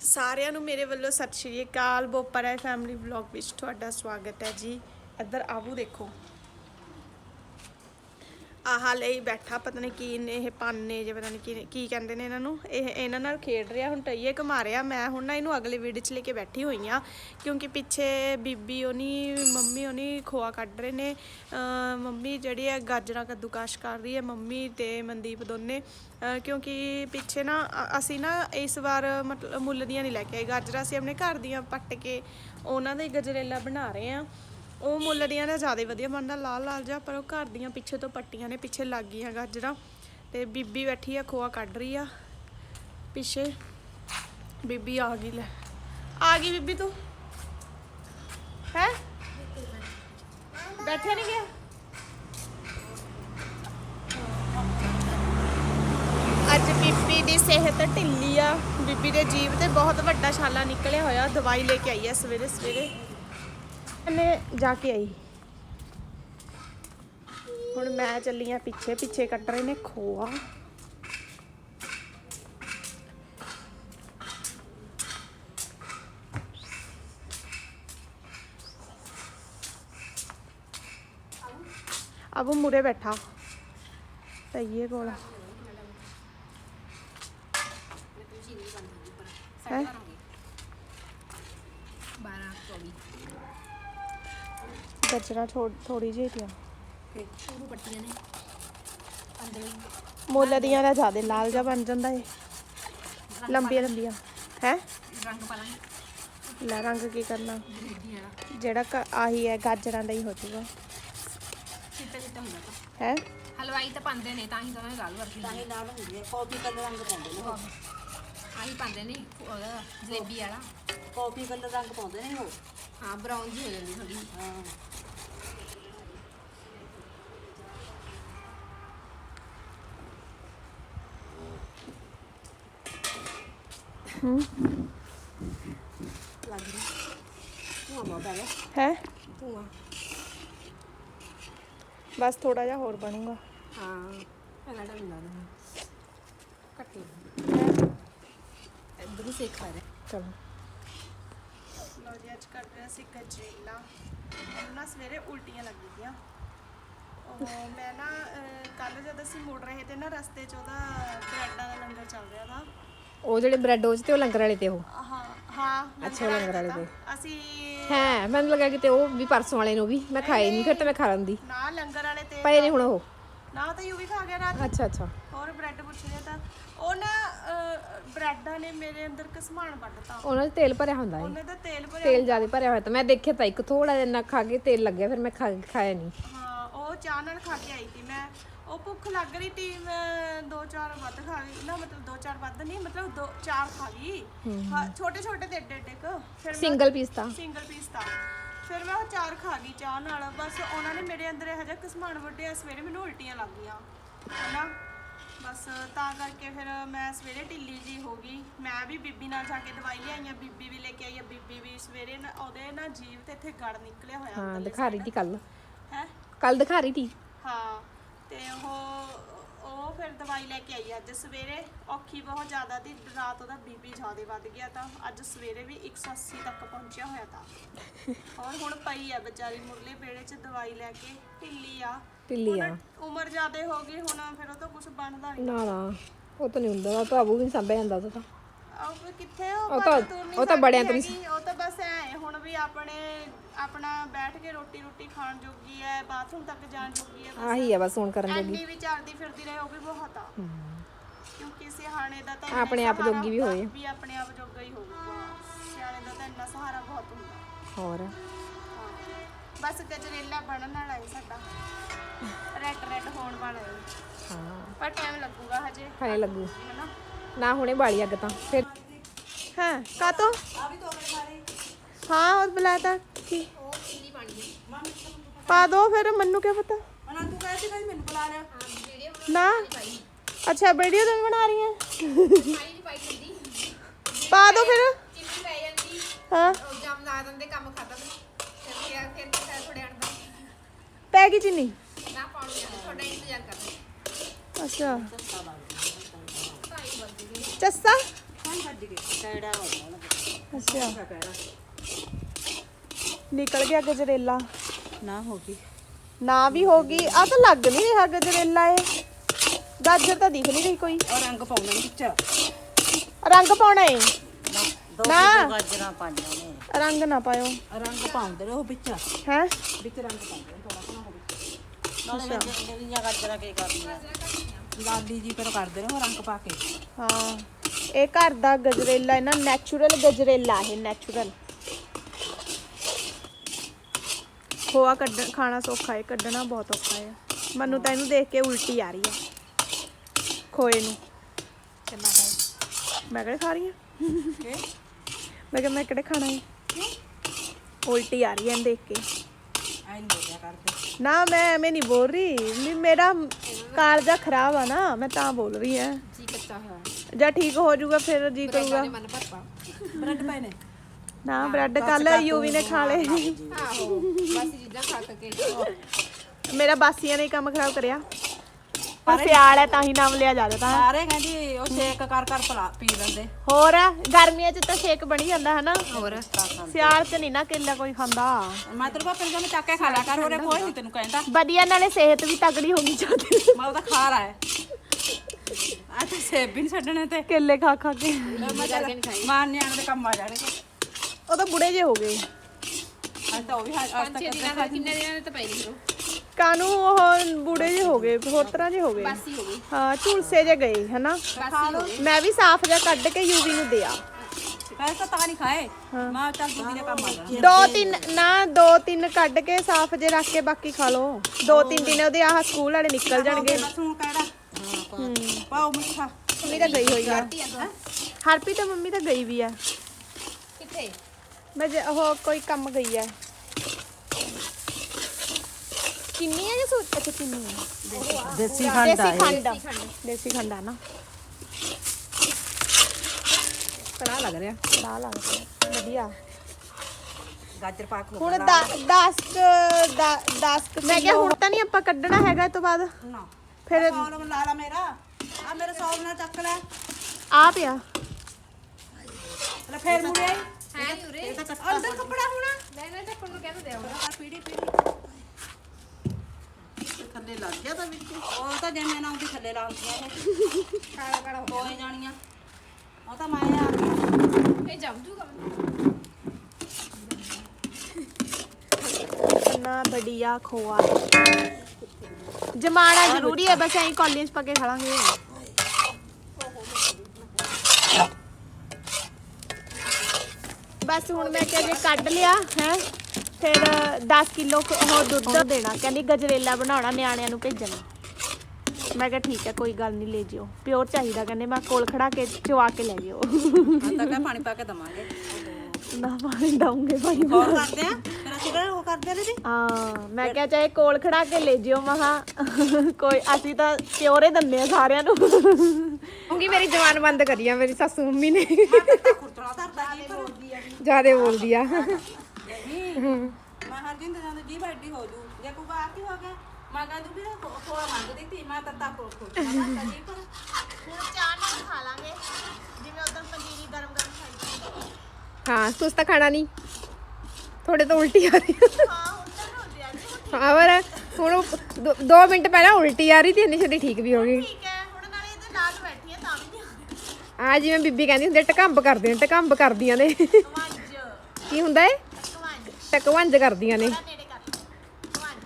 ਸਾਰਿਆਂ ਨੂੰ ਮੇਰੇ ਵੱਲੋਂ ਸਤਿ ਸ਼੍ਰੀ ਅਕਾਲ ਬੋਪਰਾ ਫੈਮਿਲੀ ਵਲੌਗ ਵਿੱਚ ਤੁਹਾਡਾ ਸਵਾਗਤ ਹੈ ਜੀ। ਇੱਧਰ ਆਵੂ ਦੇਖੋ। ਆਹ ਲਈ ਬੈਠਾ, ਪਤਾ ਨਹੀਂ ਕੀ ਨੇ, ਇਹ ਪਾਨੇ ਜੇ ਪਤਾ ਨਹੀਂ ਕੀ ਕੀ ਕਹਿੰਦੇ ਨੇ ਇਹਨਾਂ ਨੂੰ? ਇਹ, ਇਹਨਾਂ ਨਾਲ ਖੇਡ ਰਿਹਾ ਹੁਣ ਟਈਏ ਘੁਮਾ ਰਿਹਾ ਮੈਂ ਹੁਣ ਨਾ ਇਹਨੂੰ ਅਗਲੇ ਵੀਡੀਓ 'ਚ ਲੈ ਕੇ ਬੈਠੀ ਹੋਈ ਆ ਕਿਉਂਕਿ ਪਿੱਛੇ ਬੀਬੀ ਉਹਨੀ, ਮੰਮੀ ਉਹਨੀ ਖੋਆ ਕੱਢ ਰਹੇ ਨੇ। ਮੰਮੀ ਜਿਹੜੀ ਹੈ ਗਾਜਰਾਂ ਕੱਦੂਕਾਸ਼ ਕਰ ਰਹੀ ਹੈ, ਮੰਮੀ ਤੇ ਮਨਦੀਪ ਦੋਨੇ। ਕਿਉਂਕਿ ਪਿੱਛੇ ਨਾ ਅਸੀਂ ਨਾ ਇਸ ਵਾਰ ਮਤਲਬ ਮੁੱਲ ਦੀਆਂ ਨਹੀਂ ਲੈ ਕੇ ਆਏ। ਗਾਜਰਾਂ ਅਸੀਂ ਆਪਣੇ ਘਰ ਦੀਆਂ ਪੱਟ ਕੇ ਉਹਨਾਂ ਦਾ ਹੀ ਗਜਰੇਲਾ ਬਣਾ ਰਹੇ ਆ ਉਹ ਮੁੱਲ ਦੀਆਂ ਦਾ ਜ਼ਿਆਦਾ ਵਧੀਆ ਬਣਦਾ, ਲਾਲ ਲਾਲ ਜਿਹਾ, ਪਰ ਉਹ ਘਰ ਦੀਆਂ ਪਿੱਛੇ ਤੋਂ ਪੱਟੀਆਂ ਨੇ, ਪਿੱਛੇ ਲੱਗ ਗਈਆਂ ਗਾਜਰਾਂ ਤੇ। ਬੀਬੀ ਬੈਠੀ ਆ, ਖੋਆ ਕੱਢ ਰਹੀ ਆ। ਪਿੱਛੇ ਬੀਬੀ ਆ ਗਈ, ਲੈ। ਆ ਗਈ ਬੀਬੀ ਤੂੰ? ਹੈ? ਬੈਠਿਆ ਨਹੀਂ ਗਿਆ? ਅੱਜ ਬੀਬੀ ਦੀ ਸਿਹਤ ਢਿੱਲੀ ਆ। ਬੀਬੀ ਦੇ ਜੀਵ ਤੇ ਬਹੁਤ ਵੱਡਾ ਛਾਲਾ ਨਿਕਲਿਆ ਹੋਇਆ। ਦਵਾਈ ਲੈ ਕੇ ਆਈ ਆ ਸਵੇਰੇ ਸਵੇਰੇ ਇਹਨੇ ਜਾ ਕੇ ਆਈ ਹੁਣ ਮੈਂ ਚੱਲੀ ਆ ਪਿੱਛੇ ਪਿੱਛੇ ਕੱਟ ਰਹੇ ਨੇ ਖੋਆ ਅਬ ਉਹ ਮੁਰੇ ਬੈਠਾ ਤਈਏ ਕੋਲ ਹੈ 12 ਕਚਰਾ ਥੋੜੀ ਜਿਹੀ ਥੀ ਤੇ ਸ਼ੁਰੂ ਪੱਟੀਆਂ ਨੇ। ਅੰਦਰ ਮੁੱਲ ਦੀਆਂ ਦਾ ਜ਼ਿਆਦਾ ਲਾਲ ਜਿਹਾ ਬਣ ਜਾਂਦਾ ਏ। ਲੰਬੀਆਂ ਲੰਬੀਆਂ। ਹੈ? ਰੰਗ ਪਾ ਲਾਂਗੇ। ਲੈ ਰੰਗ ਕੀ ਕਰਨਾ? ਜਿਹੜਾ ਆਹੀ ਹੈ ਗਾਜਰਾਂ ਦਾ ਹੀ ਹੋ ਜਾਊਗਾ। ਚਿੱਟਾ ਚਿੱਟਾ ਹੁੰਦਾ ਤਾਂ। ਹੈ? ਹਲਵਾਈ ਤਾਂ ਪਾਉਂਦੇ ਨੇ ਤਾਂ ਹੀ ਤਾਂ ਲਾਲ ਵਰਗੀ ਤਾਂ ਹੀ ਲਾਲ ਹੁੰਦੀ ਹੈ। ਕਾਫੀ ਕਲਰ ਰੰਗ ਪਾਉਂਦੇ ਨੇ ਉਹ। ਆਹੀ ਪਾਉਂਦੇ ਨੇ ਜਲੇਬੀ ਵਾਲਾ। ਕਾਫੀ ਕਲਰ ਰੰਗ ਪਾਉਂਦੇ ਨੇ ਉਹ। ਹਾਂ ਬਰਾਊਨ ਜੀ ਹੋ ਜਾਂਦੀ ਥੋੜੀ ਹਾਂ। ਲੱਗ ਰਹੀ ਤੂੰ ਮਾ ਬੈਲੇ ਹੈ? ਧੂਆ। ਬਸ ਥੋੜਾ ਜਿਹਾ ਹੋਰ ਬਣੂਗਾ। ਹਾਂ ਇਹਨਾਂ ਦਾ ਮਿਲਾ ਦੇ ਕੱਟੀ ਇਧਰ ਹੀ ਸੇਕ ਕਰ ਚਲੋ। ਲੋ ਜੀ ਅੱਜ ਕਰ ਰਿਹਾ ਸੀ ਗਜਰੇਲਾ। ਮੈਨੂੰ ਨਾ ਸਵੇਰੇ ਉਲਟੀਆਂ ਲੱਗੀ ਗਈਆਂ ਉਹ ਮੈਂ ਨਾ ਕੱਲ ਜਦ ਅਸੀਂ ਮੁੜ ਰਹੇ ਤੇ ਨਾ ਰਸਤੇ 'ਚ ਉਹਦਾ ਬ੍ਰੈਡਾਂ ਦਾ ਲੰਗਰ ਚੱਲ ਰਿਹਾ ਤਾ ਉਹ ਜਿਹੜੇ ਬ੍ਰੈਡ ਉਹ ਤੇ ਉਹ ਲੰਗਰ ਵਾਲੇ ਤੇ ਉਹ। ਹਾਂ ਹਾਂ ਅੱਛਾ, ਉਹ ਲੰਗਰ ਵਾਲੇ ਦਾ ਤੇ। ਅਸੀਂ ਹੈ ਮੈਨੂੰ ਲੱਗਾ ਕਿ ਤੇ ਉਹ ਵੀ ਪਰਸੋਂ ਵਾਲੇ ਨੂੰ ਵੀ। ਮੈਂ ਖਾਏ ਨਹੀਂ ਫਿਰ ਤਾਂ ਮੈਂ ਖਾ ਲੈਂਦੀ। ਨਾ ਲੰਗਰ ਵਾਲੇ ਤੇ ਪਏ ਨੇ ਹੁਣ ਉਹ। ਨਾ ਤਾਂ ਯੂ ਵੀ ਖਾ ਗਿਆ ਰਾਤ। ਅੱਛਾ ਅੱਛਾ। ਹੋਰ ਬ੍ਰੈਡ ਪੁੱਛ ਲਿਆ ਤਾਂ। ਉਹ ਨਾ ਬ੍ਰੈਡਾਂ ਨੇ ਮੇਰੇ ਅੰਦਰ ਕਸਮਾਨ ਵੱਢਤਾ। ਉਹਨਾਂ 'ਚ ਤੇਲ ਭਰਿਆ ਹੁੰਦਾ ਹੈ ਉਹਨੇ ਤਾਂ ਤੇਲ ਭਰਿਆ ਤੇਲ ਜ਼ਿਆਦਾ ਭਰਿਆ ਹੋਇਆ ਤਾਂ ਮੈਂ ਦੇਖਿਆ ਤਾਂ ਇੱਕ ਥੋੜਾ ਜਿਹਾ ਨਾ ਖਾ ਕੇ ਤੇਲ ਲੱਗਿਆ ਫਿਰ ਮੈਂ ਖਾ ਖਾਇਆ ਨਹੀਂ ਹਾਂ ਉਹ ਚਾਹ ਨਾਲ ਖਾ ਕੇ ਆਈ ਸੀ ਮੈਂ। ਉਹ ਭੁੱਖ ਲੱਗ ਰਹੀ ਸੀ ਮੈਂ ਦੋ ਚਾਰ ਵੱਧ ਖਾ ਗਈ ਨਾ ਮਤਲਬ ਦੋ ਚਾਰ ਵੱਧ ਨਹੀਂ ਮਤਲਬ ਦੋ ਚਾਰ ਖਾ ਗਈ ਹਾਂ। ਛੋਟੇ ਛੋਟੇ ਤੇ ਏਡੇ ਏਡੇ ਕੁ। ਫਿਰ ਮੈਂ ਸਿੰਗਲ ਪੀਸ ਤਾਂ। ਸਿੰਗਲ ਪੀਸ ਤਾਂ। ਫਿਰ ਮੈਂ ਉਹ ਚਾਰ ਖਾ ਗਈ ਚਾਹ ਨਾਲ। ਬਸ ਉਹਨਾਂ ਨੇ ਮੇਰੇ ਅੰਦਰ ਇਹੋ ਜਿਹਾ ਕਸਮਾਨ ਵੱਢਿਆ ਸਵੇਰੇ ਮੈਨੂੰ ਉਲਟੀਆਂ ਲੱਗ ਗਈਆਂ। ਹਨਾ? ਬਸ ਤਾਂ ਕਰਕੇ ਫਿਰ ਮੈਂ ਸਵੇਰੇ ਢਿੱਲੀ ਜੀ ਹੋ ਗਈ। ਮੈਂ ਵੀ ਬੀਬੀ ਨਾਲ ਜਾ ਕੇ ਦਵਾਈ ਲਿਆਈ ਆ ਬੀਬੀ ਵੀ ਲੈ ਕੇ ਆਈ ਆ। ਬੀਬੀ ਵੀ ਸਵੇਰੇ ਨਾ ਉਹਦੇ ਨਾ ਜੀਵ ਤੇ ਇੱਥੇ ਗੜ ਨਿਕਲਿਆ ਹੋਇਆ ਹਾਂ ਦਿਖਾ ਰਹੀ ਸੀ ਕੱਲ ਹੈ? ਕੱਲ ਦਿਖਾ ਰਹੀ ਸੀ ਹਾਂ। ਤੇ ਉਹ ਉਹ ਫਿਰ ਦਵਾਈ ਲੈ ਕੇ ਆਈ ਅੱਜ ਸਵੇਰੇ ਔਖੀ ਬਹੁਤ ਜ਼ਿਆਦਾ ਦੀ ਰਾਤ ਉਹਦਾ ਬੀਪੀ ਜ਼ਿਆਦਾ ਵੱਧ ਗਿਆ ਤਾਂ ਅੱਜ ਸਵੇਰੇ ਵੀ 180 ਤੱਕ ਪਹੁੰਚਿਆ ਹੋਇਆ ਤਾਂ। ਔਰ ਹੁਣ ਪਈ ਆ ਵਿਚਾਰੀ ਮੁਰਲੇ ਵੇੜੇ 'ਚ ਦਵਾਈ ਲੈ ਕੇ ਢਿੱਲੀ ਆ। ਢਿੱਲੀ ਆ। ਹੁਣ ਉਮਰ ਜ਼ਿਆਦਾ ਹੋ ਗਈ ਹੁਣ ਫਿਰ ਉਹ ਤਾਂ ਕੁਝ ਬਣਦਾ ਨਹੀਂ ਨਾ ਨਾ ਉਹ ਤਾਂ ਨਹੀਂ ਹੁੰਦਾ ਤਾਂ ਆਬੂ ਵੀ ਸਾਂਭਿਆ ਜਾਂਦਾ ਉਹ ਤਾਂ। ਉਹ ਕਿੱਥੇ ਉਹ ਉਹ ਤਾਂ- ਭੱਜ ਤੁਰ ਨਹੀਂ ਉਹ ਤਾਂ ਬੜਿਆਂ ਤੋਂ ਹੈਗੀ, ਉਹ ਤਾਂ ਬਸ ਐ ਹੁਣ ਵੀ ਆਪਣੇ ਆਪਣਾ ਬੈਠ ਕੇ ਰੋਟੀ ਰੋਟੀ ਖਾਣ ਜੋਗੀ ਹੈ ਬਾਥਰੂਮ ਤੱਕ ਜਾਣ ਜੋਗੀ ਹੈ ਆਹੀ ਆ ਬਸ ਹੁਣ ਕਰਨ ਜੋਗੀ। ਐਨੀ ਵੀ ਚੱਲਦੀ ਫਿਰਦੀ ਰਹੇ ਉਹ ਵੀ ਬਹੁਤ ਆ। ਕਿਉਂਕਿ ਸਿਆਣੇ ਦਾ ਤਾਂ ਇੰਨਾ ਆਪਣੇ ਆਪ ਸਹਾਰਾ ਜੋਗੀ ਵੀ ਹੁੰਦਾ, ਹੋਏ। ਵੀ ਆਪਣੇ ਆਪ ਜੋਗਾ ਹੀ ਹੋਊਗਾ। ਸਿਆਣੇ ਦਾ ਤਾਂ ਇੰਨਾ ਸਹਾਰਾ ਬਹੁਤ ਹੁੰਦਾ। ਹੋਰ? ਹਾਂ। ਬਸ ਗਜਰੇਲਾ ਬਣਨ ਵਾਲਾ ਹੈ ਸਾਡਾ। ਰੈੱਡ ਰੈੱਡ ਹੋਣ ਵਾਲਾ ਹੈ। ਹਾਂ। ਪਰ ਟਾਈਮ ਲੱਗੂਗਾ ਹਜੇ। ਖਾਣੇ ਲੱਗੂ। ਹੈਨਾ? ਨਾ ਹੁਣੇ ਬਾਲੀ ਅੱਗ ਤਾਂ। ਫਿਰ ਹਾਂ ਕਾਤੋ ਆ ਵੀ ਤੋਂ? ਖਾ ਲਈ ਹਾਂ ਉਹ ਬੁਲਾਤਾ ਕੀ ਉਹ ਕਿੰਨੀ ਪਾਣੀ ਹੈ ਪਾ ਦੋ ਫਿਰ ਮੈਨੂੰ ਕੀ ਪਤਾ? ਮਨਾ ਤੂੰ ਕਹਿੰਦੀ ਭਾਈ ਮੈਨੂੰ ਬੁਲਾ ਲਿਆ। ਵੀਡੀਓ ਨਾ? ਅੱਛਾ ਵੀਡੀਓ ਤਾਂ ਬਣਾ ਰਹੀ ਹੈ। ਪਾਣੀ ਨਹੀਂ ਪਾਈ ਜਾਂਦੀ ਪਾ ਦੋ ਫਿਰ। ਪੈ ਜਾਂਦੀ ਹਾਂ। ਉਹ ਜਮ ਲਾ ਦਿੰਦੇ ਕੰਮ ਖਤਮ ਫਿਰ ਫਿਰ ਫਿਰ ਕਿਤੇ ਥੋੜੇ ਅਣਦਾ ਪੈ ਗਈ ਚੀਨੀ? ਨਾ ਪਾਉਣੀ ਆ ਤੁਹਾਡਾ ਇੰਤਜ਼ਾਰ ਕਰਦੇ ਅੱਛਾ। ਢਾਈ ਨਿਕਲ ਗਿਆ ਗਜਰੇਲਾ। ਨਾ ਹੋ ਗਈ। ਨਾ ਵੀ ਹੋ ਗਈ। ਆ ਤਾਂ ਲੱਗ ਨਹੀਂ ਰਿਹਾ ਗਜਰੇਲਾ ਇਹ। ਗਾਜਰ ਤਾਂ ਦਿਖ ਨਹੀਂ ਰਹੀ ਕੋਈ। ਔਰ ਰੰਗ ਪਾਉਣਾ ਵਿੱਚ। ਰੰਗ ਪਾਉਣਾ ਏ। ਦੋ ਨਾ। ਕਿਲੋ ਗਾਜਰਾਂ ਨੇ। ਰੰਗ ਨਾ ਪਾਇਓ। ਰੰਗ ਪਾਉਂਦੇ ਨੇ ਉਹ ਵਿੱਚ। ਹੈ? ਵਿੱਚ ਰੰਗ ਪਾਉਂਦੇ ਨੇ ਥੋੜਾ ਥੋੜਾ ਨਾਲੇ ਵਿੱਚ ਜਿਹੜੀਆਂ ਗਾਜਰਾਂ ਕੀ ਕਰਦੀਆਂ ਲਾਡੀ ਜੀ ਪਰ ਕਰਦੇ ਨੇ ਉਹ ਰੰਗ ਪਾ ਕੇ। ਹਾਂ। ਇਹ ਘਰ ਦਾ ਗਜਰੇਲਾ ਹੈ ਨਾ ਨੈਚੁਰਲ ਗਜਰੇਲਾ ਹੈ ਨੈਚੁਰਲ ਖੋਆ ਕੱਢ ਖਾਣਾ ਸੌਖਾ ਹੈ ਕੱਢਣਾ ਬਹੁਤ ਔਖਾ ਹੈ ਮੈਨੂੰ ਤਾਂ ਇਹਨੂੰ ਦੇਖ ਕੇ ਉਲਟੀ ਆ ਰਹੀ ਹੈ ਖੋਏ ਨੂੰ। ਮੈਂ ਕਿਹੜੇ ਖਾ ਰਹੀ ਹਾਂ ਕਿ ਮੈਂ ਕਿਹਾ ਮੈਂ ਕਿਹੜੇ ਖਾਣਾ ਹੈ ਉਲਟੀ ਆ ਰਹੀ ਹੈ ਦੇਖ ਕੇ। ਨਾ ਮੈਂ ਐਵੇਂ ਨਹੀਂ ਬੋਲ ਰਹੀ। ਮੇਰਾ ਕਾਲਜਾ ਖਰਾਬ ਆ ਨਾ ਮੈਂ ਤਾਂ ਬੋਲ ਰਹੀ ਹਾਂ ਜੀ ਕੱਚਾ ਹੋਇਆ। ਜਾਂ ਠੀਕ ਹੋ ਜਾਊਗਾ ਫਿਰ ਜੀ ਕਰੂਗਾ। ਮਨ ਭਰਪਾ। ਬ੍ਰੈਡ ਪਏ ਨੇ? ਨਾ ਬ੍ਰੈਡ ਕੱਲ ਯੂਵੀ ਨੇ ਖਾ ਲਏ। ਆਹੋ ਬਸ ਚੀਜ਼ਾਂ ਖਾ ਖਾ ਕੇ ਮੇਰਾ ਬਾਸੀਆਂ ਨੇ ਹੀ ਕੰਮ ਖਰਾਬ ਕਰਿਆ। ਪਰ ਸਿਆਲ ਹੈ ਤਾਂ ਹੀ ਨਾਮ ਲਿਆ ਜਾ ਤਾਂ। ਸਾਰੇ ਕਹਿੰਦੀ ਉਹ ਸ਼ੇਕ ਕਰ ਕਰ ਪਲਾ ਪੀ ਲੈਂਦੇ। ਹੋਰ ਗਰਮੀਆਂ 'ਚ ਤਾਂ ਸ਼ੇਕ ਬਣੀ ਜਾਂਦਾ ਹੈ ਨਾ ਹੋਰ ਸਿਆਲ 'ਚ ਨਹੀਂ ਨਾ ਕੇਲਾ ਕੋਈ ਖਾਂਦਾ। ਮੈਂ ਤੇਰੇ ਪਾਪੇ ਨੂੰ ਚੱਕ ਕੇ ਖਾ ਲਿਆ ਕਰ ਉਹਰੇ ਕੋਈ ਨਹੀਂ ਤੈਨੂੰ ਕਹਿੰਦਾ ਵਧੀਆ ਨਾਲੇ ਸਿਹਤ ਵੀ ਤਗੜੀ ਹੋਣੀ ਚਾਹੀਦੀ ਮੈਂ ਉਹਦਾ ਖਾ ਰਹਾ ਹੈ ਆ ਤੇ ਸੇਬ ਵੀ ਨਹੀਂ ਛੱਡਣੇ ਤੇ। ਕੇਲੇ ਖਾ ਖਾ ਕੇ। ਮੈਂ ਚੱਲ ਮਾਨ ਨਿਆਣੇ ਦੇ ਕੰਮ ਆ ਜਾਣਗੇ। ਉਹ ਤਾਂ ਬੁੜੇ ਜੇ ਹੋ ਗਏ। ਅੱਜ ਤਾਂ ਉਹ ਵੀ ਅੱਜ ਤੱਕ ਛੇ ਦਿਨਾਂ ਦਾ ਕਿੰਨੇ ਦਿਨਾਂ ਦੇ ਤਾਂ ਪਈ ਨਹੀਂ ਕਾਨੂੰ ਉਹ ਬੁੜੇ ਜੇ ਹੋ ਗਏ ਹੋਰ ਤਰ੍ਹਾਂ ਜੇ ਹੋ ਗਏ। ਬਾਸੀ ਹੋ ਗਈ ਹਾਂ ਝੁਲਸੇ ਜੇ ਗਏ ਹਨਾ? ਬਾਸੀ ਹੋ ਗਈ ਮੈਂ ਵੀ ਸਾਫ਼ ਜਿਹਾ ਕੱਢ ਕੇ ਯੂਵੀ ਨੂੰ ਦਿਆ। ਪਹਿਲਾਂ ਤਾਂ ਤਾਂ ਨਹੀਂ ਖਾਏ। ਮੈਂ ਚੱਲ ਦੂਜੀ ਦੇ ਕੰਮ ਆ ਜਾਣਾ। ਦੋ ਤਿੰਨ ਨਾ ਦੋ ਤਿੰਨ ਕੱਢ ਕੇ ਸਾਫ਼ ਜੇ ਰੱਖ ਕੇ ਬਾਕੀ ਖਾ ਲਓ। ਦੋ ਤਿੰਨ ਦਿਨ ਉਹਦੇ ਆਹ ਸਕੂਲ ਵਾਲੇ ਨਿਕਲ ਜਾਣਗੇ। ਬਸ ਹੁਣ ਕਿਹੜਾ? ਪਾਓ ਮਿੱਠਾ ਮੰਮੀ ਤਾਂ ਗਈ ਹੋਈ ਆ। ਹਰਪੀ ਤਾਂ ਮੰਮੀ ਤਾਂ ਗਈ ਵੀ ਆ। ਕਿੱਥੇ? ਮੈਂ ਜੇ- ਉਹ ਕੋਈ ਕੰਮ ਗਈ ਆ। ਕਿੰਨੀ ਹੈ ਜੇ ਸੋਚ ਅੱਛਾ ਕਿੰਨੀ ਹੈ ਦੇਸੀ ਦੇਸੀ ਖੰਡ। ਦੇਸੀ ਖੰਡ। ਆ ਨਾ। ਕੜਾ ਲੱਗ ਰਿਹਾ। ਬੜਾ ਲੱਗਦਾ ਵਧੀਆ। ਗਾਜਰ ਪਾ ਕੇ ਹੁਣ 10 10 ਮੈਂ ਕਿਹਾ ਹੁਣ ਤਾਂ ਨਹੀਂ ਆਪਾਂ ਕੱਢਣਾ ਹੈਗਾ ਇਹ ਤੋਂ ਬਾਅਦ। ਨਾ। ਫਿਰ ਸੌਲ ਲਾ ਲਾ ਮੇਰਾ। ਆ ਮੇਰੇ ਸੌਲ ਨਾਲ ਚੱਕ ਲੈ। ਆ ਪਿਆ। ਲੈ ਫੇਰ। ਹੈ ਉਰੇ ਅੰਦਰ ਕੱਪੜਾ ਹੋਣਾ। ਲੈ ਲੈ ਚੱਪਲ ਨੂੰ ਕਹਿੰਦੇ ਦੇਵਾਂ ਪੀੜੀ ਪੀੜੀ। ਥੱਲੇ ਲੱਗ ਗਿਆ ਤਾਂ ਵਿੱਚ। ਉਹ ਤਾਂ ਜਿਵੇਂ ਨਾ ਉਹਦੀ ਥੱਲੇ ਲਾਉਂਦੀਆਂ ਇਹ ਕਾਲਾ ਕਾਲਾ ਹੋਏ ਜਾਣੀਆਂ। ਉਹ ਤਾਂ ਮੈਂ ਆ ਇਹ ਜੰਮ ਜੂਗਾ। ਕਿੰਨਾ ਬੜੀਆ ਖੋਆ। ਜਮਾਣਾ ਜ਼ਰੂਰੀ ਹੈ ਬਸ ਐਂ ਕਾਲਜ ਪਾ ਕੇ ਖਾ ਲਾਂਗੇ। ਬਸ ਹੁਣ ਮੈਂ ਕਿਹਾ ਜੇ ਕੱਢ ਲਿਆ ਹੈ ਫਿਰ 10 ਕਿਲੋ ਉਹ ਦੁੱਧ ਦੇਣਾ। ਕਹਿੰਦੀ ਗਜਰੇਲਾ ਬਣਾਉਣਾ ਨਿਆਣਿਆਂ ਨੂੰ ਭੇਜਣਾ। ਮੈਂ ਕਿਹਾ ਠੀਕ ਹੈ ਕੋਈ ਗੱਲ ਨਹੀਂ ਲੈ ਜਿਓ। ਪਿਓਰ ਚਾਹੀਦਾ ਕਹਿੰਦੇ ਮੈਂ ਕੋਲ ਖੜਾ ਕੇ ਚਵਾ ਕੇ ਲੈ ਜਿਓ। ਤਾਂ ਕਹ ਪਾਣੀ ਪਾ ਕੇ ਦਵਾਂਗੇ। ਨਾ ਪਾਣੀ ਦਊਂਗੇ ਭਾਈ ਹੋਰ ਕਰਦੇ ਆ? ਕਿਹੜਾ ਉਹ ਕਰਦੇ ਨੇ ਜੀ? ਹਾਂ ਮੈਂ ਕਿਹਾ ਚਾਹੇ ਕੋਲ ਖੜਾ ਕੇ ਲੈ ਜਿਓ ਮਹਾ। ਕੋਈ ਅਸੀਂ ਤਾਂ ਪਿਓਰੇ ਦੰਨੇ ਆ ਸਾਰਿਆਂ ਨੂੰ। ਕਹੂੰਗੀ ਮੇਰੀ ਜਵਾਨ ਬੰਦ ਕਰੀ ਆ ਮੇਰੀ ਸੱਸੂ ਮੰਮੀ ਨੇ। ਖੁਰਤਣਾ ਧਰਦਾ ਜੀ ਪਰ ਜਿਆਦੇ ਬੋਲਦੀ ਆ। ਮੈਂ ਹਰ ਦਿਨ ਤੇ ਜਾਂਦੇ ਜੀ ਐਡੀ ਹੋ ਜੂ। ਜੇ ਕੋਈ ਬਾਤ ਹੀ ਹੋ ਗਿਆ ਮੈਂ ਕਹਿੰਦੀ ਵੀ ਖੋਆ ਮੰਗਦੀ ਤੀ ਮੈਂ ਤਾਂ ਤਾਂ ਖੁਰਤਣਾ ਧਰਦਾ ਜੀ ਪਰ ਹੁਣ ਚਾਹ ਨਾਲ ਖਾ ਲਾਂਗੇ। ਜਿਵੇਂ ਉਦੋਂ ਪੰਜੀਰੀ ਗਰਮ ਗਰਮ ਖਾਈ ਹਾਂ ਤੁਸੀਂ ਤਾਂ ਖਾਣਾ ਨਹੀਂ। ਥੋੜੇ ਤਾਂ ਉਲਟੀ ਆ ਰਹੀ ਹਾਂ। ਹੁਣ ਤਾਂ ਹੁੰਦੇ ਆ ਜੀ ਹਾਂ ਪਰ ਹੁਣ 2 ਮਿੰਟ ਪਹਿਲਾਂ ਉਲਟੀ ਆ ਰਹੀ ਤੇ ਇੰਨੀ ਛੇਤੀ ਠੀਕ ਵੀ ਹੋ ਗਈ। ਠੀਕ ਹੈ ਹੁਣ ਨਾਲੇ ਇਹਦੇ ਨਾਲ ਬੈਠੀ ਆ ਤਾਂ ਵੀ ਆ ਜਿਵੇਂ ਬੀਬੀ ਕਹਿੰਦੀ ਹੁੰਦੀ ਟਕੰਬ ਕਰਦੇ ਨੇ ਟਕੰਬ ਕਰਦੀਆਂ ਨੇ। ਕੀ ਹੁੰਦਾ ਏ ਕਵਾਂਜ ਟਕਵੰਜ ਕਰਦੀਆਂ ਨੇ ਥੋੜਾ ਨੇੜੇ ਕਰ ਕਵਾਂਜ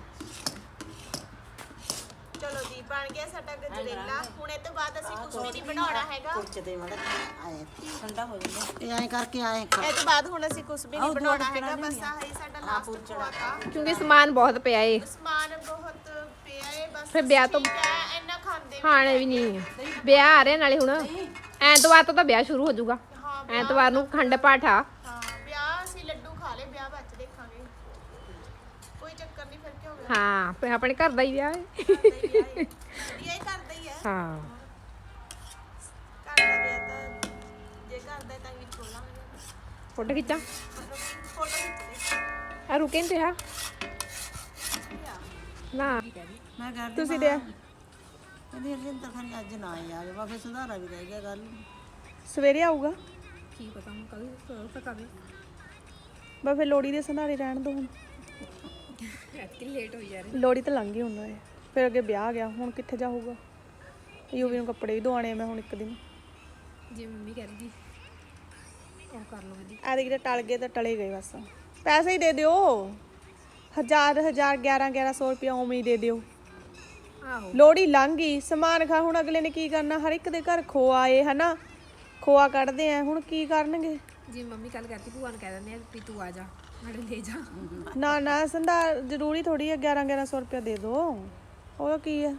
ਚਲੋ ਜੀ ਬਣ ਗਿਆ ਸਾਡਾ ਗਜਰੇਲਾ। ਹੁਣ ਇਹ ਤੋਂ ਬਾਅਦ ਅਸੀਂ ਕੁਝ ਵੀ ਨਹੀਂ ਬਣਾਉਣਾ ਹੈਗਾ। ਪੁੱਛਦੇ ਮੜਾ ਆਏ। ਠੰਡਾ ਹੋ ਜਾਂਦਾ। ਇਹ ਐਂ ਕਰਕੇ ਆਏ ਇਹ ਤੋਂ ਬਾਅਦ ਹੁਣ ਅਸੀਂ ਕੁਝ ਵੀ ਨਹੀਂ ਬਣਾਉਣਾ ਹੈਗਾ ਬਸ ਆਹ ਹੀ ਸਾਡਾ ਲਾਸਟ ਖੋਆ ਕਿਉਂਕਿ ਸਮਾਨ ਬਹੁਤ ਪਿਆ ਏ। ਸਮਾਨ ਬਹੁਤ ਪਿਆ ਹੈ ਬਸ ਫਿਰ ਵਿਆਹ ਤੋਂ ਠੀਕ ਹੈ ਇੰਨਾ ਖਾਂਦੇ ਵੀ ਖਾਣੇ ਵੀ ਨਹੀਂ। ਵਿਆਹ ਆ ਰਿਹਾ ਨਾਲੇ ਹੁਣ। ਐਤਵਾਰ ਤੋਂ ਤਾਂ ਵਿਆਹ ਸ਼ੁਰੂ ਹੋ ਜਾਊਗਾ। ਐਤਵਾਰ ਨੂੰ ਖੰਡ ਪਾਠ ਆ ਹਾਂ ਵਿਆਹ ਅਸੀਂ ਲੱਡੂ ਖਾ ਲਏ ਵਿਆਹ ਬਾਅਦ ਚ ਦੇਖਾਂਗੇ ਕੋਈ ਚੱਕਰ ਨਹੀਂ ਫਿਰ ਕੀ ਹੋ ਫਿਰ ਆਪਣੇ ਘਰ ਦਾ ਹੀ ਵਿਆਹ ਹੀ। ਕਰਦਾ ਹੀ ਹੈ? ਹਾਂ। ਘਰ ਦਾ ਵਿਆਹ ਤਾਂ ਜੇ ਕਰਦਾ ਤਾਂ ਵੀ ਖੋਲਾਂਗੇ। ਫੋਟੋ ਖਿੱਚਾਂ। ਮਤਲਬ ਫੋਟੋ ਖਿੱਚਦੇ ਆ ਰੁਕੇ ਤੇ ਆ। ਨਾ। ਮੈਂ ਕਰ ਤੁਸੀਂ ਦੇ ਕਹਿੰਦੀ ਅਰਜਿੰਦਰ ਖਾਨ ਅੱਜ ਨਾ ਆਈ ਆਵੇ ਵਾਫੇ ਸੁਧਾਰਾ ਵੀ ਰਹਿ ਗਿਆ ਗੱਲ ਸਵੇਰੇ ਆਊਗਾ? ਕੀ ਪਤਾ ਹੁਣ ਕੱਲ ਤੱਕ ਆਵੇ ਬਸ ਫਿਰ ਲੋੜੀ ਦੇ ਸੰਧਾਰੇ ਰਹਿਣ ਦੋ ਹੁਣ। ਲੇਟ ਹੋਈ ਲੋੜੀ ਤਾਂ ਲੰਘ ਗਈ ਹੁਣ। ਫਿਰ ਅੱਗੇ ਵਿਆਹ ਗਿਆ ਹੁਣ ਕਿੱਥੇ ਜਾਊਗਾ? ਯੂਵੀ ਨੂੰ ਕੱਪੜੇ ਵੀ ਦਵਾਣੇ ਆ ਮੈਂ ਹੁਣ ਇੱਕ ਦਿਨ। ਜੇ ਮੰਮੀ ਕਹਿੰਦੀ ਉਹ ਕਰ ਲਓ ਵਧੀਆ। ਆ ਦੇ ਟਲ ਗਏ ਤਾਂ ਟਲੇ ਗਏ ਬਸ। ਪੈਸੇ ਹੀ ਦੇ ਦਿਓ। ਹਜ਼ਾਰ ਹਜ਼ਾਰ 11 1100 ਰੁਪਏ ਉਵੇਂ ਹੀ ਦੇ ਦਿਓ। ਆਹੋ। ਲੋੜੀ ਲੰਘ ਗਈ। ਸਮਾਨ ਖਾ ਹੁਣ ਅਗਲੇ ਨੇ ਕੀ ਕਰਨਾ? ਹਰ ਇੱਕ ਦੇ ਘਰ ਖੋਆ ਏ ਹਨਾ? ਖੋਆ ਕੱਢਦੇ ਆ ਹੁਣ ਕੀ ਕਰਨਗੇ? ਜੇ ਮੰਮੀ ਕੱਲ ਕਰਤੀ ਭੂਆ ਨੂੰ ਕਹਿ ਦਿੰਦੇ ਆ ਵੀ ਤੂੰ ਆ ਜਾ। ਨਾਲੇ ਲੈ ਜਾ। ਨਾ ਨਾ ਸੰਧਾ ਜ਼ਰੂਰੀ ਥੋੜੀ ਹੈ 11 1100 ਰੁਪਏ ਦੇ ਦਿਓ। ਉਹ ਕੀ ਹੈ?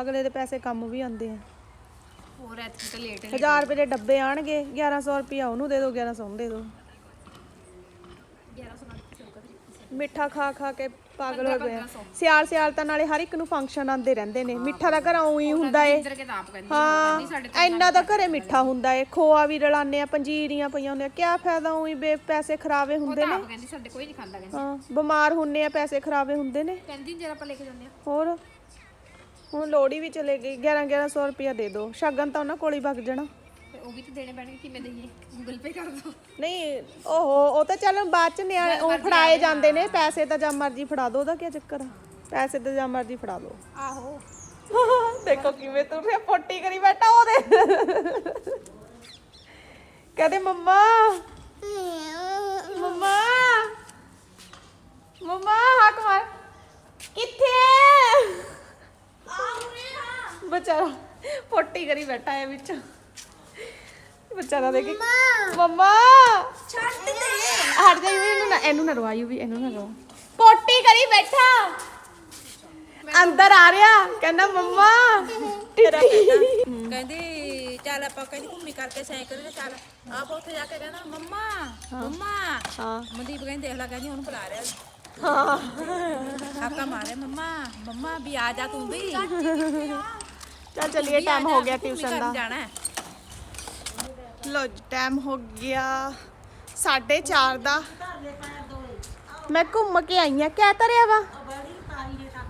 ਅਗਲੇ ਦੇ ਪੈਸੇ ਕੰਮ ਵੀ ਆਉਂਦੇ ਆ। ਹੋਰ ਐਤਕੀ ਤਾਂ ਲੇਟ 1000 ਰੁਪਏ ਦੇ ਡੱਬੇ ਆਣਗੇ 1100 ਰੁਪਏ ਉਹਨੂੰ ਦੇ ਦਿਓ 1100 ਉਹਨੂੰ ਦੇ ਦਿਓ। 1100 ਨਾਲ ਚੌਕਾ ਮਿੱਠਾ ਖਾ ਖਾ ਕੇ ਪਾਗਲ ਹੋ ਗਏ ਆ। ਸਿਆਲ ਸਿਆਲ ਤਾਂ ਨਾਲੇ ਹਰ ਇੱਕ ਨੂੰ ਫੰਕਸ਼ਨ ਆਉਂਦੇ ਰਹਿੰਦੇ ਨੇ। ਮਿੱਠਾ ਦਾ ਘਰ ਉਹੀ ਹੁੰਦਾ ਏ। ਇੱਧਰ ਕੇ ਤਾਂ ਆਪ ਕਹਿੰਦੀ ਹਾਂ ਇੰਨਾ ਤਾਂ ਘਰੇ ਮਿੱਠਾ ਹੁੰਦਾ ਏ। ਖੋਆ ਵੀ ਰਲਾਨੇ ਆ ਪੰਜੀਰੀਆਂ ਪਈਆਂ ਹੁੰਦੀਆਂ। ਕਿਆ ਫਾਇਦਾ ਉਹੀ ਬੇ ਪੈਸੇ ਖਰਾਵੇ ਹੁੰਦੇ ਨੇ? ਆਪ ਕਹਿੰਦੀ ਸਾਡੇ ਕੋਈ ਨਹੀਂ ਖਾਂਦਾ ਕਹਿੰਦੀ। ਹਾਂ ਬਿਮਾਰ ਹੁੰਨੇ ਆ ਪੈਸੇ ਖਰਾਵੇ ਹੁੰਦੇ ਨੇ। ਕਹਿੰਦੀ ਜਰਾ ਆਪਾਂ ਲੈ ਕੇ ਜਾਂਦੇ ਆ। ਹੋਰ? ਹੁਣ ਲੋੜੀ ਵੀ ਚਲੇ ਗਈ। 11 1100 ਰੁਪਇਆ ਦੇ ਦਿਓ ਸ਼ਗਨ ਤਾਂ ਉਹਨਾਂ ਕੋਲ ਹੀ ਵਗ ਜਾਣਾ। ਉਹ ਵੀ ਤਾਂ ਦੇਣੇ ਪੈਣਗੇ ਕਿਵੇਂ ਦਈਏ? ਗੂਗਲ ਪੇ ਕਰ ਦੋ। ਨਹੀਂ ਓਹੋ ਉਹ ਤਾਂ ਚੱਲ ਬਾਅਦ ਚ ਨਿਆਣੇ ਉਹ ਫੜਾਏ ਜਾਂਦੇ ਨੇ ਪੈਸੇ ਤਾਂ ਜਾਂ ਮਰਜ਼ੀ ਫੜਾ ਦੋ ਉਹਦਾ ਕੀ ਚੱਕਰ ਆ? ਪੈਸੇ ਤਾਂ ਜਾਂ ਮਰਜ਼ੀ ਫੜਾ ਦੋ। ਆਹੋ। ਦੇਖੋ ਕਿਵੇਂ ਤੂੰ ਫੇ ਪੋਟੀ ਕਰੀ ਬੈਠਾ ਉਹਦੇ। ਕਹਦੇ ਮੰਮਾ ਮੰਮਾ ਮੰਮਾ ਹੱਕ ਮਾਰ। ਕਿੱਥੇ ਬਚਾਰਾ ਪੋਟੀ ਕਰੀ ਬੈਠਾ ਹੈ ਵਿੱਚ। ਬਚਾਰਾ ਦੇਖੀ ਮੰਮਾ। ਛੱਡ ਦੇ। ਹਟ ਜਾ ਇਹਨੂੰ ਨਾ ਇਹਨੂੰ ਨਾ ਰਵਾਇਓ ਵੀ ਇਹਨੂੰ ਨਾ ਰਵਾ ਪੋਟੀ ਕਰੀ ਬੈਠਾ। ਅੰਦਰ ਆ ਰਿਹਾ ਕਹਿੰਦਾ ਮੰਮਾ। ਟਿੱਟੀ ਕਹਿੰਦੀ ਚੱਲ ਆਪਾਂ ਕਹਿੰਦੀ ਘੁੰਮੀ ਕਰਕੇ ਸਾਈਕਲ ਤੇ ਚੱਲ। ਆਪ ਉੱਥੇ ਜਾ ਕੇ ਕਹਿੰਦਾ ਮੰਮਾ ਮੰਮਾ। ਹਾਂ। ਮਨਦੀਪ ਕਹਿੰਦੀ ਦੇਖ ਲੈ ਕਹਿੰਦੀ ਉਹਨੂੰ ਬੁਲਾ ਰਿਹਾ। ਹਾਂ। ਆਪਕਾ ਮਾਰੇ ਮੰਮਾ ਮੰਮਾ ਵੀ ਆ ਜਾ ਤੂੰ ਵੀ। ਚੱਲ ਚਲਿਏ ਟਾਈਮ ਹੋ ਗਿਆ ਟਿਊਸ਼ਨ ਦਾ। ਜਾਣਾ। ਹੈ। ਲੋ ਟਾਈਮ ਹੋ ਗਿਆ 4:30 ਦਾ। ਮੈਂ ਘੁੰਮ ਕੇ ਆਈ ਆ ਕਿਆ ਤਰਿਆ ਵਾ?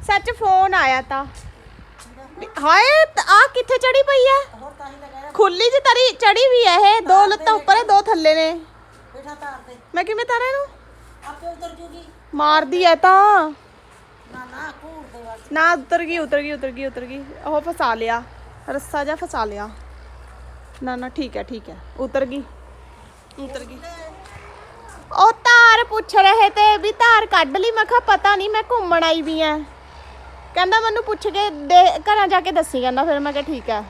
ਸੱਚ ਫੋਨ ਆਇਆ ਤਾਂ। ਹਾਏ ਆ ਕਿੱਥੇ ਚੜੀ ਪਈ ਆ? ਖੁੱਲੀ ਜੀ ਤਰੀ ਚੜੀ ਵੀ ਐ ਇਹ। ਦੋ ਲੱਤਾਂ ਉੱਪਰ ਹੈ ਦੋ ਥੱਲੇ ਨੇ। ਮੈਂ ਕਿਵੇਂ ਤਾਰਾਂ ਇਹਨੂੰ ਆਪੇ ਉਤਰ ਜੂਗੀ। ਮਾਰਦੀ ਐ ਤਾਂ। ਨਾ ਉਤਰ ਗਈ ਉਤਰ ਗਈ ਉਤਰ ਗਈ ਉਤਰ ਗਈ। ਉਹ ਫਸਾ ਲਿਆ। ਰੱਸਾ ਜਿਹਾ ਫਸਾ ਲਿਆ। ਨਾ ਨਾ ਠੀਕ ਹੈ ਠੀਕ ਹੈ। ਉਤਰ ਗਈ। ਉਤਰ ਗਈ। ਉਹ ਤਾਰ ਪੁੱਛ ਰਹੇ ਤੇ ਵੀ ਤਾਰ ਕੱਢ ਲਈ। ਮੈਂ ਕਿਹਾ ਪਤਾ ਨਹੀਂ ਮੈਂ ਘੁੰਮਣ ਆਈ ਵੀ ਆ ਕਹਿੰਦਾ ਮੈਨੂੰ ਪੁੱਛ ਕੇ ਦੇ ਘਰਾਂ ਜਾ ਕੇ ਦੱਸੀ ਕਹਿੰਦਾ ਫਿਰ ਮੈਂ ਕਿਹਾ ਠੀਕ ਹੈ।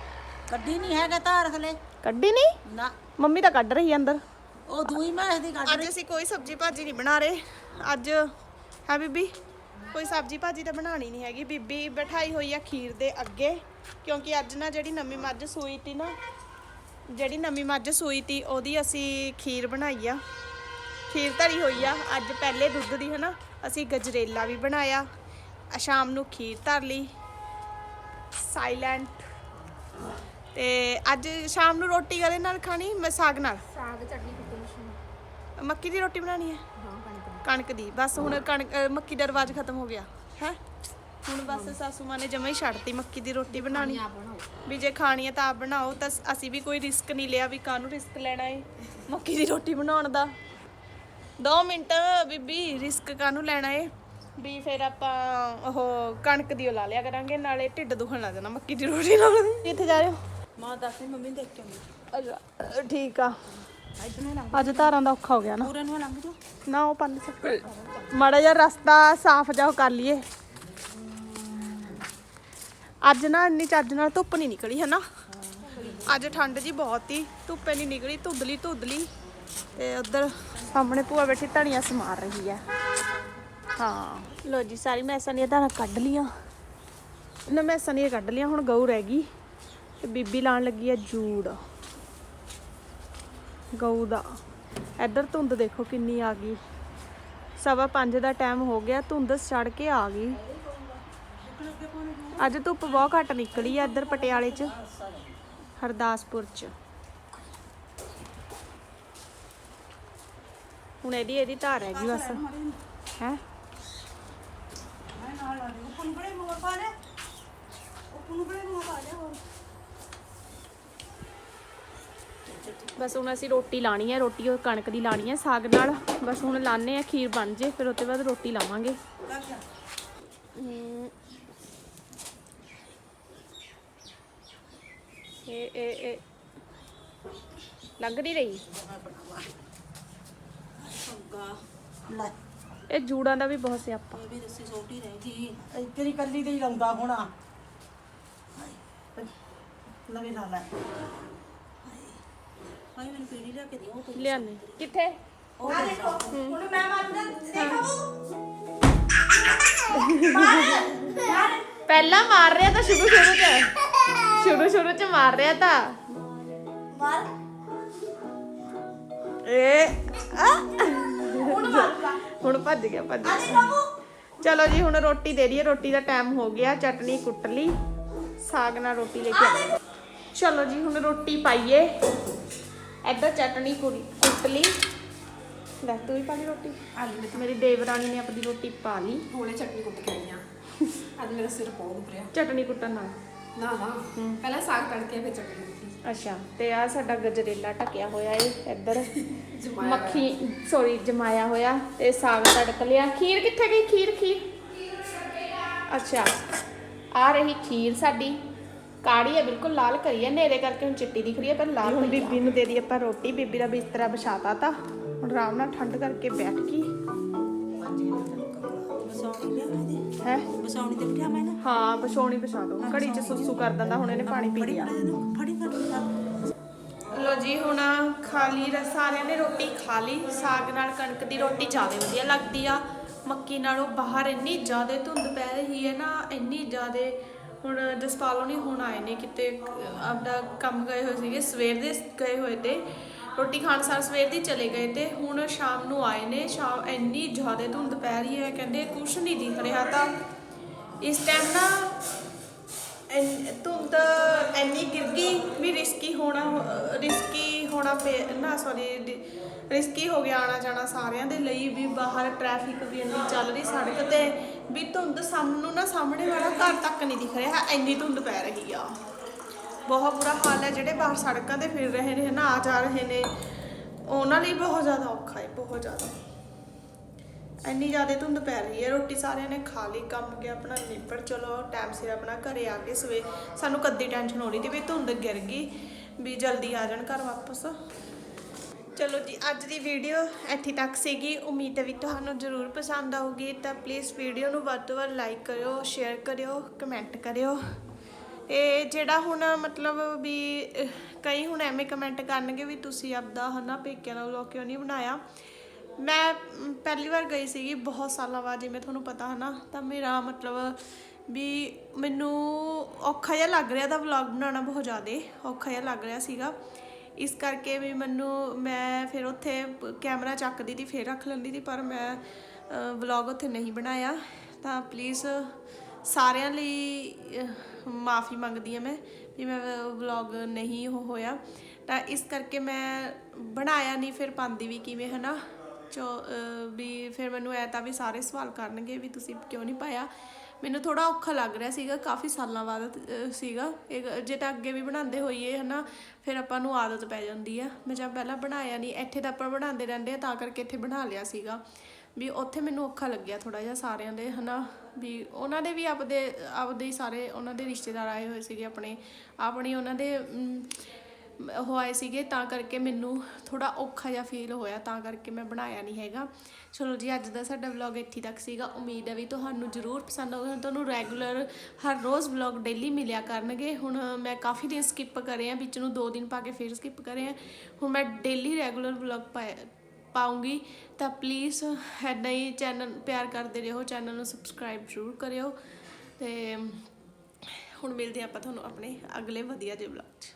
ਕੱਢੀ ਨਹੀਂ ਹੈਗਾ ਤਾਰ ਹਲੇ। ਕੱਢੀ ਨਹੀਂ? ਨਾ। ਮੰਮੀ ਤਾਂ ਕੱਢ ਰਹੀ ਅੰਦਰ। ਉਹ ਦੂਈ ਮੈਂ ਦੀ ਕੱਢ ਅੱਜ ਅਸੀਂ ਕੋਈ ਸਬਜ਼ੀ ਭਾਜੀ ਨਹੀਂ ਬਣਾ ਰਹੇ। ਅੱਜ ਹੈ ਬੀਬੀ? ਕੋਈ ਸਬਜ਼ੀ ਭਾਜੀ ਤਾਂ ਬਣਾਣੀ ਨਹੀਂ ਹੈਗੀ। ਬੀਬੀ ਬਿਠਾਈ ਹੋਈ ਆ ਖੀਰ ਦੇ ਅੱਗੇ। ਕਿਉਂਕਿ ਅੱਜ ਨਾ ਜਿਹੜੀ ਨਵੀਂ ਮੱਝ ਸੂਈ ਤੀ ਨਾ ਜਿਹੜੀ ਨਵੀਂ ਮੱਝ ਸੂਈ ਤੀ ਉਹਦੀ ਅਸੀਂ ਖੀਰ ਬਣਾਈ ਆ। ਖੀਰ ਧਰੀ ਹੋਈ ਆ। ਅੱਜ ਪਹਿਲੇ ਦੁੱਧ ਦੀ ਹਨਾ? ਅਸੀਂ ਗਜਰੇਲਾ ਵੀ ਬਣਾਇਆ। ਆ ਸ਼ਾਮ ਨੂੰ ਖੀਰ ਧਰ ਲਈ। ਸਾਇਲੈਂਟ ਤੇ ਅੱਜ ਸ਼ਾਮ ਨੂੰ ਰੋਟੀ ਕਦੇ ਨਾਲ ਖਾਣੀ ਮੈਂ ਸਾਗ ਨਾਲ? ਸਾਗ ਚਟਨੀ ਕੁੱਟੇ ਮੱਕੀ ਦੀ ਰੋਟੀ ਬਣਾਣੀ ਹੈ? ਕਣਕ ਦੀ। ਬਸ ਹੁਣ ਕਣਕ ਮੱਕੀ ਦਾ ਰਿਵਾਜ ਖਤਮ ਹੋ ਗਿਆ। ਹੈ? ਹੁਣ ਬਸ ਸਾਸੂ ਮਾਂ ਨੇ ਜਮਾ ਹੀ ਛੱਡਤੀ ਮੱਕੀ ਦੀ ਰੋਟੀ ਬਣਾਣੀ ਵੀ ਜੇ ਖਾਣੀ ਹੈ ਤਾਂ ਆਪ ਬਣਾਓ ਤਾਂ ਅਸੀਂ ਵੀ ਕੋਈ ਰਿਸਕ ਨਹੀਂ ਲਿਆ ਵੀ ਕਾਹਨੂੰ ਰਿਸਕ ਲੈਣਾ ਏ ਮੱਕੀ ਦੀ ਰੋਟੀ ਬਣਾਉਣ ਦਾ। 2 ਮਿੰਟ ਬੀਬੀ ਰਿਸਕ ਕਾਹਨੂੰ ਲੈਣਾ ਏ? ਵੀ ਫਿਰ ਆਪਾਂ ਉਹ ਕਣਕ ਦੀ ਉਹ ਲਾ ਲਿਆ ਕਰਾਂਗੇ ਨਾਲੇ ਢਿੱਡ ਦੁਖਣ ਲੱਗ ਜਾਣਾ ਮੱਕੀ ਦੀ ਰੋਟੀ ਨਾਲ। ਕਿੱਥੇ ਜਾ ਰਹੇ ਹੋ? ਮਾਂ ਦੱਸ ਮੰਮੀ ਦੇਖ ਕੇ ਆਉਂਦੀ। ਅੱਛਾ, ਠੀਕ ਆ। ਅੱਜ ਧਾਰਾਂ ਦਾ ਔਖਾ ਹੋ ਗਿਆ ਨਾ। ਪੂਰੇ ਨੂੰ ਲੰਘ ਜੂ। ਨਾ ਉਹ ਪੰਨ ਸਕ ਮਾੜਾ ਜਿਹਾ ਰਸਤਾ ਸਾਫ਼ ਜਾਓ ਕਰ ਲਈਏ। ਅੱਜ ਨਾ ਇੰਨੀ ਚੱਜ ਨਾਲ ਧੁੱਪ ਨਹੀਂ ਨਿਕਲੀ ਹੈ ਨਾ ਅੱਜ ਠੰਡ ਜੀ ਬਹੁਤ ਹੀ ਧੁੱਪੇ ਨਹੀਂ ਨਿਕਲੀ ਧੁੱਦਲੀ ਧੁੱਦਲੀ। ਤੇ ਉਧਰ ਸਾਹਮਣੇ ਭੂਆ ਬੈਠੀ ਧਣੀਆਂ ਸਮਾਰ ਰਹੀ ਹੈ ਹਾਂ। ਲੋ ਜੀ ਸਾਰੀ ਮੈਸਾਂ ਦੀਆਂ ਧਾਰਾਂ ਕੱਢ ਲੀਆਂ ਨਾ ਮੈਸਾਂ ਦੀਆਂ ਕੱਢ ਲੀਆਂ ਹੁਣ ਗਊ ਰਹਿ ਗਈ। ਤੇ ਬੀਬੀ ਲਾਣ ਲੱਗੀ ਹੈ ਜੂੜ। ਗਊ ਦਾ। ਇੱਧਰ ਧੁੰਦ ਦੇਖੋ ਕਿੰਨੀ ਆ ਗਈ। ਸਵਾ ਪੰਜ ਦਾ ਟਾਈਮ ਹੋ ਗਿਆ ਧੁੰਦ ਚੜ ਕੇ ਆ ਗਈ। ਅੱਜ ਧੁੱਪ ਬਹੁਤ ਘੱਟ ਨਿਕਲੀ ਆ ਇੱਧਰ ਪਟਿਆਲੇ 'ਚ, ਹਰਦਾਸਪੁਰ 'ਚ। ਹੁਣ ਇਹਦੀ ਇਹਦੀ ਧਾਰ ਹੈਗੀ ਬਸ। ਹੈ? ਬਸ ਹੁਣ ਅਸੀਂ ਰੋਟੀ ਲਾਣੀ ਹੈ, ਰੋਟੀ ਉਹ ਕਣਕ ਦੀ ਲਾਣੀ ਹੈ ਸਾਗ ਨਾਲ। ਬਸ ਹੁਣ ਲਾਣੇ ਆ ਖੀਰ ਬਣ ਜੇ, ਫਿਰ ਉਹਦੇ ਬਾਅਦ ਰੋਟੀ ਲਾਵਾਂਗੇ। ਹਮ। ਇਹ ਇਹ ਇਹ ਲੱਗ ਨਹੀਂ ਰਹੀ। ਸੰਗਾ ਲੈ। ਇਹ ਜੂੜਾਂ ਦਾ ਵੀ ਬਹੁਤ ਸਿਆਪਾ। ਇਹ ਵੀ ਰੱਸੀ ਛੋਟੀ ਰਹਿ ਗਈ। ਇਹ ਤੇਰੀ ਕੱਲੀ ਤੇ ਹੀ ਲਾਉਂਦਾ ਹੋਣਾ। ਲਵੇ ਲਾ ਲੈ। ਹਾਏ ਮੈਨੂੰ ਪੀੜੀ ਲਿਆ ਕੇ ਦਿਓ ਤੂੰ ਲਿਆਨੇ। ਕਿੱਥੇ? ਉਹ ਦੇਖੋ ਹੁਣ ਮੈਂ ਮਾਰਦਾ ਪਹਿਲਾਂ ਮਾਰ ਰਿਹਾ ਤਾਂ ਸ਼ੁਰੂ ਸ਼ੁਰੂ ਚ। ਸ਼ੁਰੂ ਸ਼ੁਰੂ ਚ ਮਾਰ ਰਿਹਾ ਤਾਂ ਮਾਰ ਏ ਆ ਹੁਣ ਭੱਜ ਗਿਆ ਭੱਜ ਗਿਆ ਚਲੋ ਜੀ ਹੁਣ ਰੋਟੀ ਦੇ ਦਈਏ ਰੋਟੀ ਦਾ ਟਾਈਮ ਹੋ ਗਿਆ ਚਟਨੀ ਕੁੱਟ ਲਈ ਸਾਗ ਨਾਲ ਰੋਟੀ ਲੈ ਕੇ ਆਏ ਚਲੋ ਜੀ ਹੁਣ ਰੋਟੀ ਪਾਈਏ ਇੱਧਰ ਚਟਨੀ ਕੁੜੀ ਕੁੱਟ ਲਈ ਲੈ ਤੂੰ ਹੀ ਪਾ ਲਈ ਰੋਟੀ ਮੇਰੀ ਦੇਵਰਾਣੀ ਨੇ ਆਪਣੀ ਰੋਟੀ ਪਾ ਲਈ ਹੋਲੇ ਚਟਨੀ ਕੁੱਟ ਕੇ ਆਈਆਂ ਅੱਜ ਮੇਰਾ ਸਿਰ ਬਹੁਤ ਦੁਖ ਰਿਹਾ ਚਟਨੀ ਕੁੱਟਣ ਨਾਲ ਨਾ ਨਾ। ਪਹਿਲਾਂ ਸਾਗ ਤੜਕੇ ਫਿਰ ਚਟਨੀ ਅੱਛਾ ਤੇ ਆ ਸਾਡਾ ਗਜਰੇਲਾ ਟਕਿਆ ਹੋਇਆ ਏ ਇੱਧਰ। ਮੱਖੀ ਸੌਰੀ ਜਮਾਇਆ ਹੋਇਆ ਤੇ ਸਾਗ ਤੜਕ ਲਿਆ। ਖੀਰ ਕਿੱਥੇ ਗਈ? ਖੀਰ ਖੀਰ। ਅੱਛਾ ਆ ਰਹੀ ਖੀਰ ਸਾਡੀ। ਕਾੜੀ ਹੈ ਬਿਲਕੁਲ ਲਾਲ ਕਰੀ ਹੈ ਨੇਰੇ ਕਰਕੇ ਹੁਣ ਚਿੱਟੀ ਦਿਖ ਰਹੀ ਹੈ ਪਰ ਲਾਲ ਹੁਣ ਬੀਬੀ ਨੂੰ ਦੇ ਦੀ ਆਪਾਂ ਰੋਟੀ। ਬੀਬੀ ਦਾ ਬਿਸਤਰਾ ਵਿਛਾਤਾ ਤਾ। ਹੁਣ ਆਰਾਮ ਨਾਲ ਠੰਡ ਕਰਕੇ ਬੈਠ ਗਈ। ਹੈ। ਬਸਾਉਣੀ ਤੇ ਬਿਠਾ ਮੈਂ ਨਾ। ਹਾਂ ਬਛੋਣੀ ਵਿਛਾ ਦੋ। ਘੜੀ ਚ ਸੁਸੂ ਕਰ ਦਿੰਦਾ ਹੁਣ ਇਹਨੇ ਪਾਣੀ ਪੀ ਲਿਆ। ਫੜੀ ਫੜੀ ਲੋ ਜੀ ਹੁਣ ਖਾ ਲਈ ਰ- ਸਾਰਿਆਂ ਨੇ ਰੋਟੀ ਖਾ ਲਈ। ਸਾਗ ਨਾਲ ਕਣਕ ਦੀ ਰੋਟੀ ਜ਼ਿਆਦਾ ਵਧੀਆ ਲੱਗਦੀ ਆ। ਮੱਕੀ ਨਾਲੋਂ ਬਾਹਰ ਇੰਨੀ ਜ਼ਿਆਦਾ ਧੁੰਦ ਪੈ ਰਹੀ ਹੈ ਨਾ ਇੰਨੀ ਜ਼ਿਆਦਾ। ਹੁਣ ਜਸਪਾਲੋ ਨਹੀਂ ਹੁਣ ਆਏ ਨੇ ਕਿਤੇ ਅਹ, ਆਪਦਾ ਕੰਮ ਗਏ ਹੋਏ ਸੀਗੇ ਸਵੇਰ ਦੇ ਗਏ ਹੋਏ ਤੇ। ਰੋਟੀ ਖਾਣ ਸਾਰ ਸਵੇਰ ਦੀ ਚਲੇ ਗਏ ਤੇ ਹੁਣ ਸ਼ਾਮ ਨੂੰ ਆਏ ਨੇ। ਸ਼ਾਮ ਇੰਨੀ ਜ਼ਿਆਦਾ ਧੁੰਦ ਪੈ ਰਹੀ ਹੈ, ਕਹਿੰਦੇ ਕੁਛ ਨਹੀਂ ਦਿਖ ਰਿਹਾ ਤਾਂ। ਇਸ ਟਾਈਮ ਨਾ ਐਨ- ਧੁੰਦ ਇੰਨੀ ਗਿਰ ਗਈ ਵੀ ਰਿਸਕੀ ਹੋਣਾ ਰਿਸਕੀ ਹੋਣਾ ਪੈ- ਨਾ ਸੌਰੀ ਰਿਸਕੀ ਹੋ ਗਿਆ ਆਣਾ ਜਾਣਾ ਸਾਰਿਆਂ ਦੇ ਲਈ ਵੀ ਬਾਹਰ ਟ੍ਰੈਫਿਕ ਵੀ ਇੰਨੀ ਚੱਲ ਰਹੀ ਸੜਕ ਤੇ ਵੀ ਧੁੰਦ ਸਾਨੂੰ ਨਾ ਸਾਹਮਣੇ ਵਾਲਾ ਘਰ ਤੱਕ ਨਹੀਂ ਦਿਖ ਰਿਹਾ, ਇੰਨੀ ਧੁੰਦ ਪੈ ਰਹੀ ਆ। ਬਹੁਤ ਬੁਰਾ ਹਾਲ ਹੈ, ਜਿਹੜੇ ਬਾਹਰ ਸੜਕਾਂ ਤੇ ਫਿਰ ਰਹੇ ਨੇ ਨਾ ਆ ਜਾ ਰਹੇ ਨੇ, ਉਹਨਾਂ ਲਈ ਬਹੁਤ ਜ਼ਿਆਦਾ ਔਖਾ ਹੈ, ਬਹੁਤ ਜ਼ਿਆਦਾ। ਇੰਨੀ ਜ਼ਿਆਦਾ ਧੁੰਦ ਪੈ ਰਹੀ ਹੈ, ਰੋਟੀ ਸਾਰਿਆਂ ਨੇ ਖਾ ਲਈ, ਕੰਮ ਗਿਆ ਆਪਣਾ, ਨਿਬੜ, ਚਲੋ ਟਾਈਮ ਸਿਰ ਆਪਣਾ ਘਰੇ ਆ ਕੇ ਸਵੇ ਸਾਨੂੰ ਕਦੀ ਟੈਨਸ਼ਨ ਹੋ ਰਹੀ ਸੀ ਵੀ ਧੁੰਦ ਗਿਰ ਗਈ, ਵੀ ਜਲਦੀ ਆ ਜਾਣ ਘਰ ਵਾਪਸ। ਚਲੋ ਜੀ, ਅੱਜ ਦੀ ਵੀਡੀਓ ਇੱਥੇ ਤੱਕ ਸੀਗੀ। ਉਮੀਦ ਹੈ ਵੀ ਤੁਹਾਨੂੰ ਜ਼ਰੂਰ ਪਸੰਦ ਆਊਗੀ। ਤਾਂ ਪਲੀਜ਼ ਵੀਡੀਓ ਨੂੰ ਵੱਧ ਤੋਂ ਵੱਧ ਲਾਈਕ ਕਰਿਓ ਸ਼ੇਅਰ ਕਰਿਓ ਕਮੈਂਟ ਕਰਿਓ। ਇਹ ਜਿਹੜਾ ਹੁਣ ਮਤਲਬ ਵੀ ਅਹ, ਕਈ ਹੁਣ ਐਵੇਂ ਕਮੈਂਟ ਕਰਨਗੇ ਵੀ ਤੁਸੀਂ ਆਪਦਾ ਹਨਾ ਪੇਕਿਆਂ ਦਾ ਵਲੌਗ ਕਿਉਂ ਨਹੀਂ ਬਣਾਇਆ। ਮੈਂ ਮ, ਪਹਿਲੀ ਵਾਰ ਗਈ ਸੀਗੀ ਬਹੁਤ ਸਾਲਾਂ ਬਾਅਦ ਜਿਵੇਂ ਤੁਹਾਨੂੰ ਪਤਾ ਹਨਾ ਤਾਂ ਮੇਰਾ ਮਤਲਬ ਵੀ ਮੈਨੂੰ ਔਖਾ ਜਿਹਾ ਲੱਗ ਰਿਹਾ ਤਾਂ ਵਲੌਗ ਬਣਾਉਣਾ ਬਹੁਤ ਜ਼ਿਆਦਾ ਔਖਾ ਜਿਹਾ ਲੱਗ ਰਿਹਾ ਸੀਗਾ। ਇਸ ਕਰਕੇ ਵੀ ਮੈਨੂੰ ਮੈਂ ਫਿਰ ਉੱਥੇ ਪ- ਕੈਮਰਾ ਚੱਕਦੀ ਤੀ ਫਿਰ ਰੱਖ ਲੈਂਦੀ ਤੀ ਪਰ ਮੈਂ ਵਲੌਗ ਉੱਥੇ ਨਹੀਂ ਬਣਾਇਆ। ਤਾਂ ਪਲੀਜ਼ ਸਾਰਿਆਂ ਲਈ ਮਾਫੀ ਮੰਗਦੀ ਹਾਂ ਮੈਂ ਵੀ ਮੈਂ ਵਲੌਗ ਨਹੀਂ ਉਹ ਹੋਇਆ। ਤਾਂ ਇਸ ਕਰਕੇ ਮੈਂ ਬਣਾਇਆ ਨਹੀਂ, ਫਿਰ ਪਾਉਂਦੀ ਵੀ ਕਿਵੇਂ, ਹਨਾ? ਚੋ ਵੀ ਫਿਰ ਮੈਨੂੰ ਐ ਤਾਂ ਵੀ ਸਾਰੇ ਸਵਾਲ ਕਰਨਗੇ ਵੀ ਤੁਸੀਂ ਕਿਉਂ ਨਹੀਂ ਪਾਇਆ? ਮੈਨੂੰ ਥੋੜਾ ਔਖਾ ਲੱਗ ਰਿਹਾ ਸੀਗਾ, ਕਾਫੀ ਸਾਲਾਂ ਬਾਅਦ ਸੀਗਾ। ਇਹ ਜੇ ਤਾਂ ਅੱਗੇ ਵੀ ਬਣਾਉਂਦੇ ਹੋਈਏ, ਹਨਾ? ਫਿਰ ਆਪਾਂ ਨੂੰ ਆਦਤ ਪੈ ਜਾਂਦੀ ਆ। ਮੈਂ ਜਦ ਪਹਿਲਾਂ ਬਣਾਇਆ ਨਹੀਂ, ਇੱਥੇ ਤਾਂ ਆਪਾਂ ਬਣਾਉਂਦੇ ਰਹਿੰਦੇ ਆ, ਤਾਂ ਕਰਕੇ ਇੱਥੇ ਬਣਾ ਲਿਆ ਸੀਗਾ। ਵੀ ਉੱਥੇ ਮੈਨੂੰ ਔਖਾ ਲੱਗਿਆ ਥੋੜਾ ਜਿਹਾ ਸਾਰਿਆਂ ਦੇ, ਹਨਾ? ਵੀ ਉਹਨਾਂ ਦੇ ਵੀ ਆਪਦੇ ਆਪਦੇ ਹੀ ਸਾਰੇ ਉਹਨਾਂ ਦੇ ਰਿਸ਼ਤੇਦਾਰ ਆਏ ਹੋਏ ਸੀਗੇ ਆਪਣੇ, ਆਪਣੀ ਉਹਨਾਂ ਦੇ ਉਹ ਆਏ ਸੀਗੇ ਤਾਂ ਕਰਕੇ ਮੈਨੂੰ ਥੋੜਾ ਔਖਾ ਜਿਹਾ ਫੀਲ ਹੋਇਆ, ਤਾਂ ਕਰਕੇ ਮੈਂ ਬਣਾਇਆ ਨਹੀਂ ਹੈਗਾ। ਚਲੋ ਜੀ, ਅੱਜ ਦਾ ਸਾਡਾ ਵਲੌਗ ਇੱਥੇ ਤੱਕ ਸੀਗਾ। ਉਮੀਦ ਹੈ ਵੀ ਤੁਹਾਨੂੰ ਜ਼ਰੂਰ ਪਸੰਦ ਆਊਗਾ। ਤੁਹਾਨੂੰ ਰੈਗੂਲਰ ਹਰ ਰੋਜ਼ ਵਲੌਗ ਡੇਲੀ ਮਿਲਿਆ ਕਰਨਗੇ। ਹੁਣ ਮੈਂ ਕਾਫੀ ਦਿਨ ਸਕਿਪ ਕਰੇ ਆ, ਵਿੱਚ ਨੂੰ 2 ਦਿਨ ਪਾ ਕੇ ਫਿਰ ਸਕਿਪ ਕਰੇ ਆ। ਹੁਣ ਮੈਂ ਡੇਲੀ ਰੈਗੂਲਰ ਵਲੌਗ ਪਾਉਂਗੀ, ਤਾਂ ਪਲੀਜ਼ ਐਦਾਂ ਹੀ ਚੈਨਲ ਪਿਆਰ ਕਰਦੇ ਰਹੋ ਚੈਨਲ ਨੂੰ ਸਬਸਕ੍ਰਾਈਬ ਜ਼ਰੂਰ ਕਰਿਓ ਤੇ ਹੁਣ ਮਿਲਦੇ ਆਪਾਂ ਤੁਹਾਨੂੰ ਆਪਣੇ ਅਗਲੇ ਵਧੀਆ ਜਿਹੇ ਵਲੌਗ 'ਚ।